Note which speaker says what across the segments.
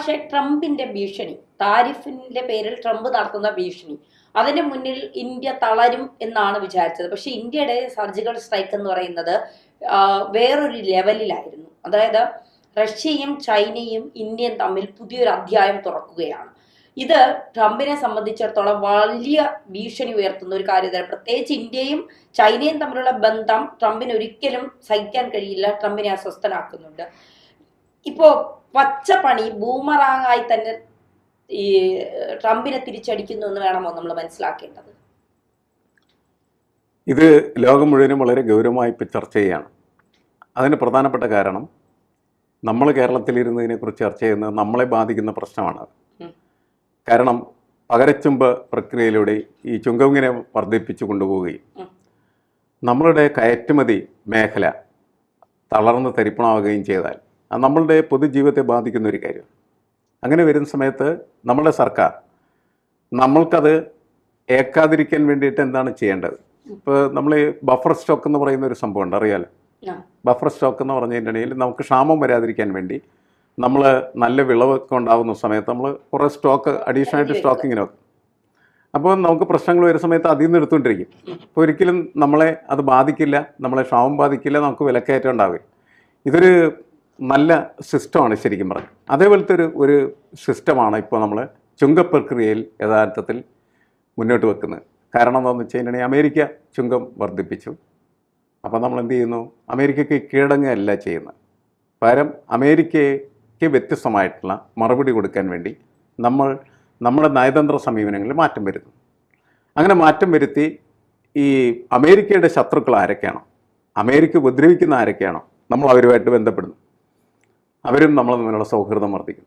Speaker 1: പക്ഷേ ട്രംപിന്റെ ഭീഷണി താരിഫിന്റെ പേരിൽ ട്രംപ് നടത്തുന്ന ഭീഷണി അതിന് മുന്നിൽ ഇന്ത്യ തളരും എന്നാണ് വിചാരിച്ചത്. പക്ഷെ ഇന്ത്യയുടെ സർജിക്കൽ സ്ട്രൈക്ക് എന്ന് പറയുന്നത് വേറൊരു ലെവലിലായിരുന്നു. അതായത് റഷ്യയും ചൈനയും ഇന്ത്യയും തമ്മിൽ പുതിയൊരു അധ്യായം തുറക്കുകയാണ്. ഇത് ട്രംപിനെ സംബന്ധിച്ചിടത്തോളം വലിയ ഭീഷണി ഉയർത്തുന്ന ഒരു കാര്യം തന്നെ പ്രത്യേകിച്ച് ഇന്ത്യയും ചൈനയും തമ്മിലുള്ള ബന്ധം ട്രംപിന് ഒരിക്കലും സഹിക്കാൻ കഴിയില്ല. ട്രംപിനെ അസ്വസ്ഥനാക്കുന്നുണ്ട്. ഇപ്പോ പണി ബൂമറാങ്ങായി തന്നെ ഈ ട്രംപിനെ തിരിച്ചടിക്കുന്നു എന്ന് വേണമോ നമ്മൾ മനസ്സിലാക്കേണ്ടത്?
Speaker 2: ഇത് ലോകം മുഴുവനും വളരെ ഗൗരവമായി ഇപ്പോൾ ചർച്ച ചെയ്യുകയാണ് അതിന് പ്രധാനപ്പെട്ട കാരണം നമ്മൾ കേരളത്തിലിരുന്നതിനെക്കുറിച്ച് ചർച്ച ചെയ്യുന്നത് നമ്മളെ ബാധിക്കുന്ന പ്രശ്നമാണ്. കാരണം പകരച്ചുമ്പ് പ്രക്രിയയിലൂടെ ഈ ചുങ്കവിങ്ങനെ വർദ്ധിപ്പിച്ചു കൊണ്ടുപോവുകയും നമ്മളുടെ കയറ്റുമതി മേഖല തളർന്ന് തരിപ്പണമാവുകയും ചെയ്താൽ നമ്മളുടെ പൊതുജീവിതത്തെ ബാധിക്കുന്ന ഒരു കാര്യം. അങ്ങനെ വരുന്ന സമയത്ത് നമ്മളുടെ സർക്കാർ നമ്മൾക്കത് ഏക്കാതിരിക്കാൻ വേണ്ടിയിട്ട് എന്താണ് ചെയ്യേണ്ടത്? ഇപ്പോൾ നമ്മൾ ബഫർ സ്റ്റോക്ക് എന്ന് പറയുന്ന ഒരു സംഭവമുണ്ട് അറിയാലോ? ബഫർ സ്റ്റോക്ക് എന്ന് പറഞ്ഞിട്ടുണ്ടെങ്കിൽ നമുക്ക് ക്ഷാമം വരാതിരിക്കാൻ വേണ്ടി നമ്മൾ നല്ല വിളവൊക്കെ ഉണ്ടാകുന്ന സമയത്ത് നമ്മൾ കുറേ സ്റ്റോക്ക് അഡീഷണൽ ആയിട്ട് സ്റ്റോക്ക് ഇങ്ങനെ വെക്കും. അപ്പോൾ നമുക്ക് പ്രശ്നങ്ങൾ വരുന്ന സമയത്ത് അതിൽ നിന്ന് എടുത്തുകൊണ്ടിരിക്കും. അപ്പോൾ ഒരിക്കലും നമ്മളെ അത് ബാധിക്കില്ല നമ്മളെ ക്ഷാമം ബാധിക്കില്ല നമുക്ക് വിലക്കയറ്റം ഉണ്ടാവില്ല. ഇതൊരു നല്ല സിസ്റ്റമാണ് ശരിക്കും പറഞ്ഞത് അതേപോലത്തെ ഒരു ഒരു സിസ്റ്റമാണ് ഇപ്പോൾ നമ്മൾ ചുങ്ക പ്രക്രിയയിൽ യഥാർത്ഥത്തിൽ മുന്നോട്ട് വെക്കുന്നത്. കാരണം എന്താണെന്ന് വെച്ച് കഴിഞ്ഞിട്ടുണ്ടെങ്കിൽ അമേരിക്ക ചുങ്കം വർദ്ധിപ്പിച്ചു. അപ്പോൾ നമ്മൾ എന്ത് ചെയ്യുന്നു? അമേരിക്കയ്ക്ക് കീഴടങ്ങുകയല്ല ചെയ്യുന്നത്. പകരം അമേരിക്കയ്ക്ക് വ്യത്യസ്തമായിട്ടുള്ള മറുപടി കൊടുക്കാൻ വേണ്ടി നമ്മൾ നമ്മുടെ നയതന്ത്ര സമീപനങ്ങളിൽ മാറ്റം വരുന്നു അങ്ങനെ മാറ്റം വരുത്തി ഈ അമേരിക്കയുടെ ശത്രുക്കൾ ആരൊക്കെയാണോ? അമേരിക്ക ഉപദ്രവിക്കുന്ന ആരൊക്കെയാണോ? നമ്മൾ അവരുമായിട്ട് ബന്ധപ്പെടുന്നു. അവരും നമ്മൾ തമ്മിലുള്ള സൗഹൃദം വർദ്ധിക്കും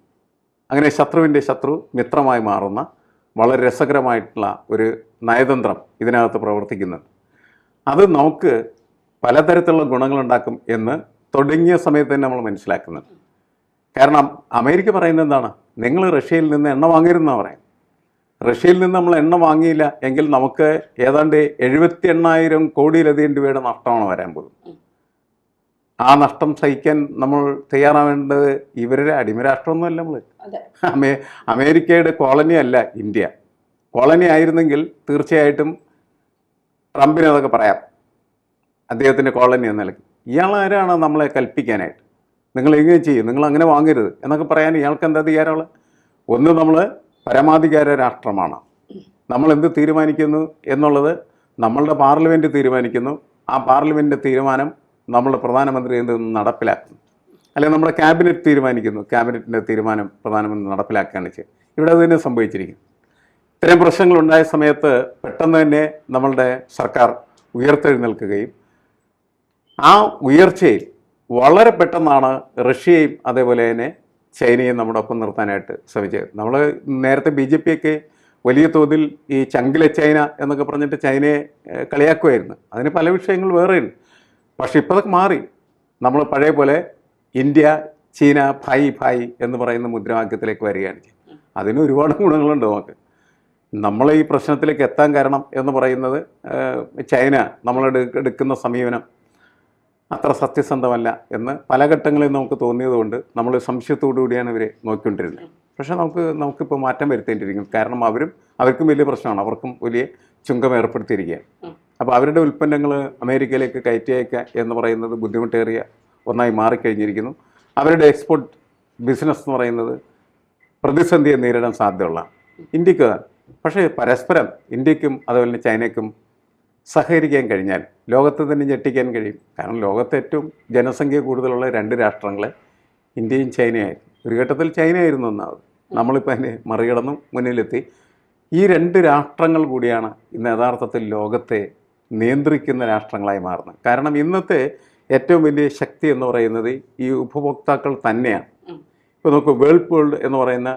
Speaker 2: അങ്ങനെ ശത്രുവിന്റെ ശത്രു മിത്രമായി മാറുന്ന വളരെ രസകരമായിട്ടുള്ള ഒരു നയതന്ത്രം ഇതിനകത്ത് പ്രവർത്തിക്കുന്നുണ്ട്. അത് നമുക്ക് പലതരത്തിലുള്ള ഗുണങ്ങളുണ്ടാക്കും എന്ന് തുടങ്ങിയ സമയത്ത് തന്നെ നമ്മൾ മനസ്സിലാക്കുന്നുണ്ട്. കാരണം അമേരിക്ക പറയുന്നത് എന്താണ്? നിങ്ങൾ റഷ്യയിൽ നിന്ന് എണ്ണ വാങ്ങരുതെന്നാണ് പറയാം റഷ്യയിൽ നിന്ന് നമ്മൾ എണ്ണ വാങ്ങിയില്ല എങ്കിൽ നമുക്ക് ഏതാണ്ട് എഴുപത്തി എണ്ണായിരം കോടിയിലധികം രൂപയുടെ നഷ്ടമാണ് വരാൻ പോകുന്നത്. ആ നഷ്ടം സഹിക്കാൻ നമ്മൾ തയ്യാറാവേണ്ടത് ഇവരുടെ അടിമരാഷ്ട്രമൊന്നുമല്ല നമ്മൾ അമേ അമേരിക്കയുടെ കോളനി അല്ല ഇന്ത്യ. കോളനി ആയിരുന്നെങ്കിൽ തീർച്ചയായിട്ടും ട്രംപിനെ അതൊക്കെ പറയാം. അദ്ദേഹത്തിന്റെ കോളനി എന്ന നിലയ്ക്ക്. ഇയാളാരാണ് നമ്മളെ കൽപ്പിക്കാനായിട്ട്? നിങ്ങൾ എങ്ങനെ ചെയ്യും നിങ്ങൾ അങ്ങനെ വാങ്ങരുത് എന്നൊക്കെ പറയാൻ ഇയാൾക്ക് എന്താ അധികാരമുള്ള ഒന്ന് നമ്മൾ പരമാധികാര രാഷ്ട്രമാണ്. നമ്മൾ എന്ത് തീരുമാനിക്കുന്നു എന്നുള്ളത് നമ്മളുടെ പാർലമെന്റ് തീരുമാനിക്കുന്നു. ആ പാർലമെന്റിന്റെ തീരുമാനം നമ്മളുടെ പ്രധാനമന്ത്രി എന്ത് നടപ്പിലാക്കുന്നു? അല്ലെങ്കിൽ നമ്മുടെ ക്യാബിനറ്റ് തീരുമാനിക്കുന്നു. ക്യാബിനറ്റിന്റെ തീരുമാനം പ്രധാനമന്ത്രി നടപ്പിലാക്കുകയാണ് ചെയ്യുക ഇവിടെ അത് തന്നെ സംഭവിച്ചിരിക്കും ഇത്തരം പ്രശ്നങ്ങളുണ്ടായ സമയത്ത് പെട്ടെന്ന് തന്നെ നമ്മളുടെ സർക്കാർ ഉയർത്തെഴുന്നേൽക്കുകയും ആ ഉയർച്ചയിൽ വളരെ പെട്ടെന്നാണ് റഷ്യയും അതേപോലെ തന്നെ ചൈനയും നമ്മുടെ ഒപ്പം നിർത്താനായിട്ട് ശ്രമിച്ചത്. നമ്മൾ നേരത്തെ ബി ജെ പിയൊക്കെ വലിയ തോതിൽ ഈ ചങ്കിലെ ചൈന എന്നൊക്കെ പറഞ്ഞിട്ട് ചൈനയെ കളിയാക്കുമായിരുന്നു. അതിന് പല വിഷയങ്ങൾ വേറെയുണ്ട്. പക്ഷെ ഇപ്പോൾ അതൊക്കെ മാറി. നമ്മൾ പഴയ പോലെ ഇന്ത്യ ചീന ഭായ് ഭായ് എന്ന് പറയുന്ന മുദ്രാവാക്യത്തിലേക്ക് വരികയാണ് അതിന് ഒരുപാട് ഗുണങ്ങളുണ്ട് നമുക്ക്. നമ്മൾ ഈ പ്രശ്നത്തിലേക്ക് എത്താൻ കാരണം എന്ന് പറയുന്നത് ചൈന നമ്മൾ എടുക്കുന്ന സമീപനം അത്ര സത്യസന്ധമല്ല എന്ന് പല ഘട്ടങ്ങളിൽ നമുക്ക് തോന്നിയതുകൊണ്ട് നമ്മൾ സംശയത്തോടു കൂടിയാണ് ഇവരെ നോക്കിക്കൊണ്ടിരുന്നത്. പക്ഷേ നമുക്ക് നമുക്കിപ്പോൾ മാറ്റം വരുത്തേണ്ടിയിരിക്കും കാരണം അവരും അവർക്കും വലിയ പ്രശ്നമാണ്. അവർക്കും വലിയ ചുങ്കം ഏർപ്പെടുത്തിയിരിക്കുകയാണ്. അപ്പോൾ അവരുടെ ഉൽപ്പന്നങ്ങൾ അമേരിക്കയിലേക്ക് കയറ്റി അയക്കുക എന്ന് പറയുന്നത് ബുദ്ധിമുട്ടേറിയ ഒന്നായി മാറിക്കഴിഞ്ഞിരിക്കുന്നു. അവരുടെ എക്സ്പോർട്ട് ബിസിനസ് എന്ന് പറയുന്നത് പ്രതിസന്ധിയെ നേരിടാൻ സാധ്യതയുള്ള ഇന്ത്യയ്ക്ക് പക്ഷേ പരസ്പരം ഇന്ത്യക്കും അതുപോലെ തന്നെ ചൈനയ്ക്കും സഹകരിക്കാൻ കഴിഞ്ഞാൽ ലോകത്തെ തന്നെ ഞെട്ടിക്കാൻ കഴിയും. കാരണം ലോകത്തെ ഏറ്റവും ജനസംഖ്യ കൂടുതലുള്ള രണ്ട് രാഷ്ട്രങ്ങളെ ഇന്ത്യയും ചൈനയായിരുന്നു ഒരു ഘട്ടത്തിൽ ചൈനയായിരുന്നു ഒന്നാമത്. നമ്മളിപ്പോൾ അതിനെ മറികടന്നും മുന്നിലെത്തി. ഈ രണ്ട് രാഷ്ട്രങ്ങൾ കൂടിയാണ് ഇന്ന് യഥാർത്ഥത്തിൽ ലോകത്തെ നിയന്ത്രിക്കുന്ന രാഷ്ട്രങ്ങളായി മാറുന്നത് കാരണം ഇന്നത്തെ ഏറ്റവും വലിയ ശക്തി എന്ന് പറയുന്നത് ഈ ഉപഭോക്താക്കൾ തന്നെയാണ്. ഇപ്പോൾ നമുക്ക് വേൾപൂൾ എന്ന് പറയുന്ന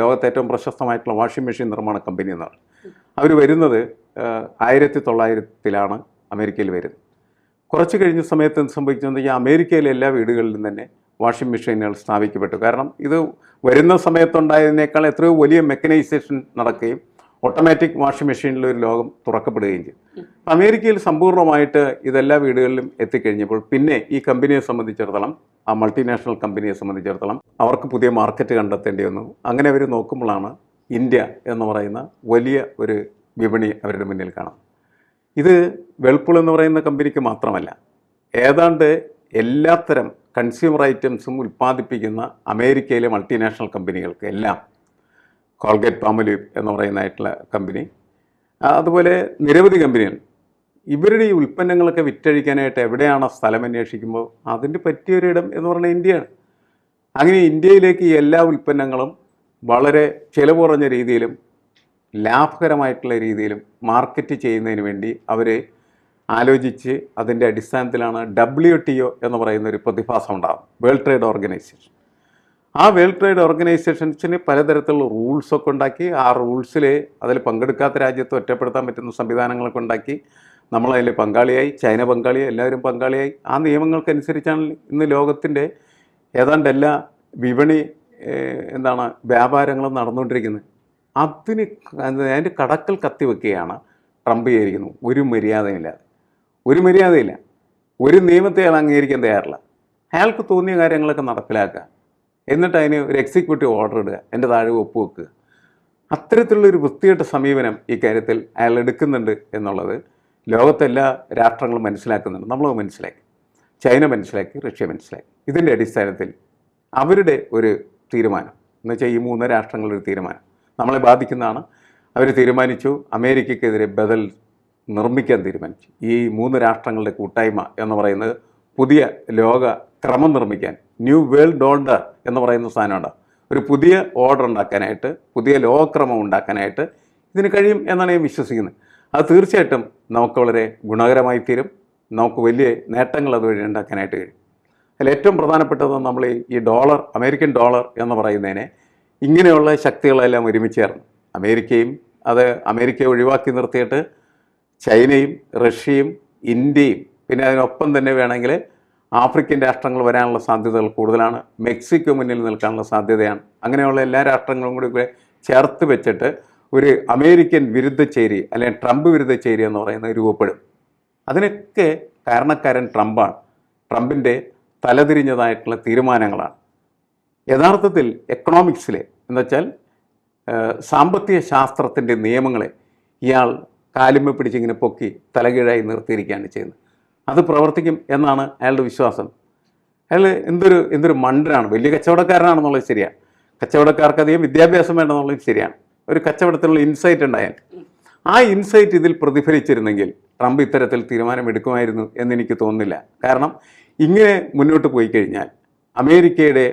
Speaker 2: ലോകത്തെ ഏറ്റവും പ്രശസ്തമായിട്ടുള്ള വാഷിംഗ് മെഷീൻ നിർമ്മാണ കമ്പനി എന്നാണ് അവർ വരുന്നത് ആയിരത്തി തൊള്ളായിരത്തിലാണ് അമേരിക്കയിൽ വരുന്നത്. കുറച്ച് കഴിഞ്ഞ സമയത്ത് എന്ത് സംഭവിച്ചെന്ന് വെച്ചാൽ അമേരിക്കയിലെ എല്ലാ വീടുകളിലും തന്നെ വാഷിംഗ് മെഷീനുകൾ സ്ഥാപിക്കപ്പെട്ടു. കാരണം ഇത് വരുന്ന സമയത്തുണ്ടായതിനേക്കാൾ എത്രയോ വലിയ മെക്കനൈസേഷൻ നടക്കുകയും ഓട്ടോമാറ്റിക് വാഷിംഗ് മെഷീനിൽ ഒരു ലോകം തുറക്കപ്പെടുകയും ചെയ്തു. അമേരിക്കയിൽ സമ്പൂർണമായിട്ട് ഇതെല്ലാ വീടുകളിലും എത്തിക്കഴിഞ്ഞപ്പോൾ പിന്നെ ഈ കമ്പനിയെ സംബന്ധിച്ചിടത്തോളം ആ മൾട്ടിനാഷണൽ കമ്പനിയെ സംബന്ധിച്ചിടത്തോളം അവർക്ക് പുതിയ മാർക്കറ്റ് കണ്ടെത്തേണ്ടി വന്നു. അങ്ങനെ അവർ നോക്കുമ്പോഴാണ് ഇന്ത്യ എന്ന് പറയുന്ന വലിയ ഒരു വിപണി അവരുടെ മുന്നിൽ കാണാം. ഇത് വെൾപ്പുൾ എന്ന് പറയുന്ന കമ്പനിക്ക് മാത്രമല്ല ഏതാണ്ട് എല്ലാത്തരം കൺസ്യൂമർ ഐറ്റംസും ഉൽപ്പാദിപ്പിക്കുന്ന അമേരിക്കയിലെ മൾട്ടിനാഷണൽ കമ്പനികൾക്ക് എല്ലാം കോൾഗേറ്റ് പാമലീവ് എന്ന് പറയുന്നതായിട്ടുള്ള കമ്പനി. അതുപോലെ നിരവധി കമ്പനികൾ. ഇവരുടെ ഈ ഉൽപ്പന്നങ്ങളൊക്കെ വിറ്റഴിക്കാനായിട്ട് എവിടെയാണ് സ്ഥലം അന്വേഷിക്കുമ്പോൾ അതിന് പറ്റിയൊരിടം എന്ന് പറഞ്ഞാൽ ഇന്ത്യയാണ്. അങ്ങനെ ഇന്ത്യയിലേക്ക് ഈ എല്ലാ ഉൽപ്പന്നങ്ങളും വളരെ ചിലവ് കുറഞ്ഞ രീതിയിലും ലാഭകരമായിട്ടുള്ള രീതിയിലും മാർക്കറ്റ് ചെയ്യുന്നതിന് വേണ്ടി അവർ ആലോചിച്ച് അതിന്റെ അടിസ്ഥാനത്തിലാണ് ഡബ്ല്യു ടി ഒ എന്ന് പറയുന്ന ഒരു പ്രതിഭാസം ഉണ്ടാകും വേൾഡ് ട്രേഡ് ഓർഗനൈസേഷൻ. ആ വേൾഡ് ട്രേഡ് ഓർഗനൈസേഷൻസിന് പലതരത്തിലുള്ള റൂൾസൊക്കെ ഉണ്ടാക്കി. ആ റൂൾസിൽ അതിൽ പങ്കെടുക്കാത്ത രാജ്യത്ത് ഒറ്റപ്പെടുത്താൻ പറ്റുന്ന സംവിധാനങ്ങളൊക്കെ ഉണ്ടാക്കി. നമ്മളതിൽ പങ്കാളിയായി. ചൈന പങ്കാളിയായി എല്ലാവരും പങ്കാളിയായി. ആ നിയമങ്ങൾക്കനുസരിച്ചാണ് ഇന്ന് ലോകത്തിന്റെ ഏതാണ്ട് എല്ലാ വിപണി എന്താണ് വ്യാപാരങ്ങളും നടന്നുകൊണ്ടിരിക്കുന്നത്. അതിന് അതിന്റെ കടക്കൽ കത്തിവെക്കുകയാണ് ട്രംപ് ചെയ്തിരിക്കുന്നത് ഒരു മര്യാദയില്ലാതെ ഒരു മര്യാദയില്ല. ഒരു നിയമത്തെ അയാൾ അംഗീകരിക്കാൻ തയ്യാറില്ല. അയാൾക്ക് തോന്നിയ കാര്യങ്ങളൊക്കെ നടപ്പിലാക്കുക. എന്നിട്ട് അതിന് ഒരു എക്സിക്യൂട്ടീവ് ഓർഡർ ഇടുക. എന്റെ താഴെ ഒപ്പുവെക്കുക അത്തരത്തിലുള്ള ഒരു വൃത്തികെട്ട സമീപനം ഈ കാര്യത്തിൽ അയാൾ എടുക്കുന്നുണ്ട് എന്നുള്ളത് ലോകത്തെല്ലാ രാഷ്ട്രങ്ങളും മനസ്സിലാക്കുന്നുണ്ട്. നമ്മളത് മനസ്സിലാക്കി. ചൈന മനസ്സിലാക്കി റഷ്യ മനസ്സിലാക്കി. ഇതിന്റെ അടിസ്ഥാനത്തിൽ അവരുടെ ഒരു തീരുമാനം. എന്ന് വെച്ചാൽ ഈ മൂന്ന് രാഷ്ട്രങ്ങളുടെ ഒരു തീരുമാനം. നമ്മളെ ബാധിക്കുന്നതാണ്. അവർ തീരുമാനിച്ചു. അമേരിക്കക്കെതിരെ ബദൽ നിർമ്മിക്കാൻ തീരുമാനിച്ചു. ഈ മൂന്ന് രാഷ്ട്രങ്ങളുടെ കൂട്ടായ്മ എന്ന് പറയുന്നത് പുതിയ ലോക ക്രമം നിർമ്മിക്കാൻ ന്യൂ വേൾഡ് ഓർഡർ എന്ന് പറയുന്ന സാധനമുണ്ട്. ഒരു പുതിയ ഓർഡർ ഉണ്ടാക്കാനായിട്ട് പുതിയ ലോകക്രമം ഉണ്ടാക്കാനായിട്ട് ഇതിന് കഴിയും എന്നാണ് ഞാൻ വിശ്വസിക്കുന്നത്. അത് തീർച്ചയായിട്ടും നമുക്ക് വളരെ ഗുണകരമായി തീരും. നമുക്ക് വലിയ നേട്ടങ്ങൾ അതുവഴി ഉണ്ടാക്കാനായിട്ട് കഴിയും. അതിൽ ഏറ്റവും പ്രധാനപ്പെട്ടത് നമ്മൾ ഈ- ഡോളർ അമേരിക്കൻ ഡോളർ എന്ന് പറയുന്നതിനെ ഇങ്ങനെയുള്ള ശക്തികളെല്ലാം ഒരുമിച്ച് ചേർന്ന്. അമേരിക്കയും അത് അമേരിക്കയെ ഒഴിവാക്കി നിർത്തിയിട്ട് ചൈനയും റഷ്യയും ഇന്ത്യയും പിന്നെ അതിനൊപ്പം തന്നെ വേണമെങ്കിൽ ആഫ്രിക്കൻ രാഷ്ട്രങ്ങൾ വരാനുള്ള സാധ്യതകൾ കൂടുതലാണ്. മെക്സിക്കോ മുന്നിൽ നിൽക്കാനുള്ള സാധ്യതയാണ്. അങ്ങനെയുള്ള എല്ലാ രാഷ്ട്രങ്ങളും കൂടി ചേർത്ത് വെച്ചിട്ട് ഒരു അമേരിക്കൻ വിരുദ്ധ ചേരി അല്ലെങ്കിൽ ട്രംപ് വിരുദ്ധ ചേരി എന്ന് പറയുന്നത് രൂപപ്പെടും. അതിനൊക്കെ കാരണക്കാരൻ ട്രംപാണ്. ട്രംപിന്റെ തലതിരിഞ്ഞതായിട്ടുള്ള തീരുമാനങ്ങളാണ്. യഥാർത്ഥത്തിൽ എക്കണോമിക്സിൽ എന്നുവെച്ചാൽ സാമ്പത്തിക ശാസ്ത്രത്തിന്റെ നിയമങ്ങളെ ഇയാൾ കാലുമ്മ പിടിച്ചിങ്ങനെ പൊക്കി തലകീഴായി നിർത്തിയിരിക്കുകയാണ് ചെയ്യുന്നത്. അത് പ്രവർത്തിക്കും എന്നാണ് അയാളുടെ വിശ്വാസം. അയാൾ എന്തൊരു എന്തൊരു മണ്ടനാണ്. വലിയ കച്ചവടക്കാരനാണെന്നുള്ളത് ശരിയാണ് കച്ചവടക്കാർക്ക് അധികം വിദ്യാഭ്യാസം വേണമെന്നുള്ളത് ശരിയാണ്. ഒരു കച്ചവടത്തിലുള്ള ഇൻസൈറ്റ് ഉണ്ടായാൽ ആ ഇൻസൈറ്റ് ഇതിൽ പ്രതിഫലിച്ചിരുന്നെങ്കിൽ ട്രംപ് ഇത്തരത്തിൽ തീരുമാനമെടുക്കുമായിരുന്നു എന്നെനിക്ക് തോന്നുന്നില്ല. കാരണം ഇങ്ങനെ മുന്നോട്ട് പോയി കഴിഞ്ഞാൽ അമേരിക്കയുടെ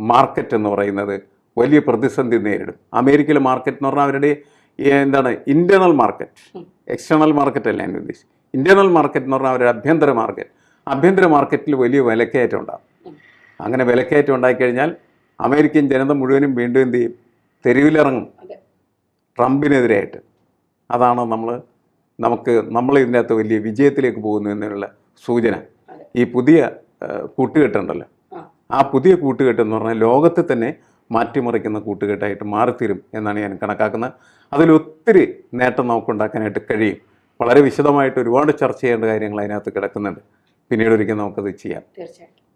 Speaker 2: മാർക്കറ്റ് എന്ന് പറയുന്നത് വലിയ പ്രതിസന്ധി നേരിടും. അമേരിക്കയിലെ മാർക്കറ്റ് എന്ന് പറഞ്ഞാൽ അവരുടെ എന്താണ് ഇന്റേർണൽ മാർക്കറ്റ് എക്സ്റ്റേണൽ മാർക്കറ്റ് അല്ല ഞാൻ ഉദ്ദേശിച്ചത്. ഇന്റേർണൽ മാർക്കറ്റ് എന്ന് പറഞ്ഞാൽ അവരുടെ ആഭ്യന്തര മാർക്കറ്റ്. ആഭ്യന്തര മാർക്കറ്റിൽ വലിയ വിലക്കയറ്റം ഉണ്ടാകും. അങ്ങനെ വിലക്കയറ്റം ഉണ്ടായിക്കഴിഞ്ഞാൽ അമേരിക്കൻ ജനത മുഴുവനും വീണ്ടും എന്ത് ചെയ്യും? തെരുവിലിറങ്ങും. ട്രംപിനെതിരായിട്ട്. അതാണ് നമ്മൾ നമുക്ക് നമ്മൾ ഇതിനകത്ത് വലിയ വിജയത്തിലേക്ക് പോകുന്നു എന്നുള്ള സൂചന. ഈ പുതിയ കൂട്ടുകെട്ടുണ്ടല്ലോ.
Speaker 1: ആ.
Speaker 2: ആ പുതിയ കൂട്ടുകെട്ട് എന്ന് പറഞ്ഞാൽ ലോകത്തെ തന്നെ മാറ്റിമറിക്കുന്ന കൂട്ടുകെട്ടായിട്ട് മാറിത്തീരും എന്നാണ് ഞാൻ കണക്കാക്കുന്നത്. അതിലൊത്തിരി നേട്ടം നമുക്കുണ്ടാക്കാനായിട്ട് കഴിയും. വളരെ വിശദമായിട്ട് ഒരുപാട് ചർച്ച ചെയ്യേണ്ട കാര്യങ്ങൾ അതിനകത്ത് കിടക്കുന്നുണ്ട്. പിന്നീട് ഒരിക്കൽ നമുക്കത് ചെയ്യാം.
Speaker 1: തീർച്ചയായിട്ടും.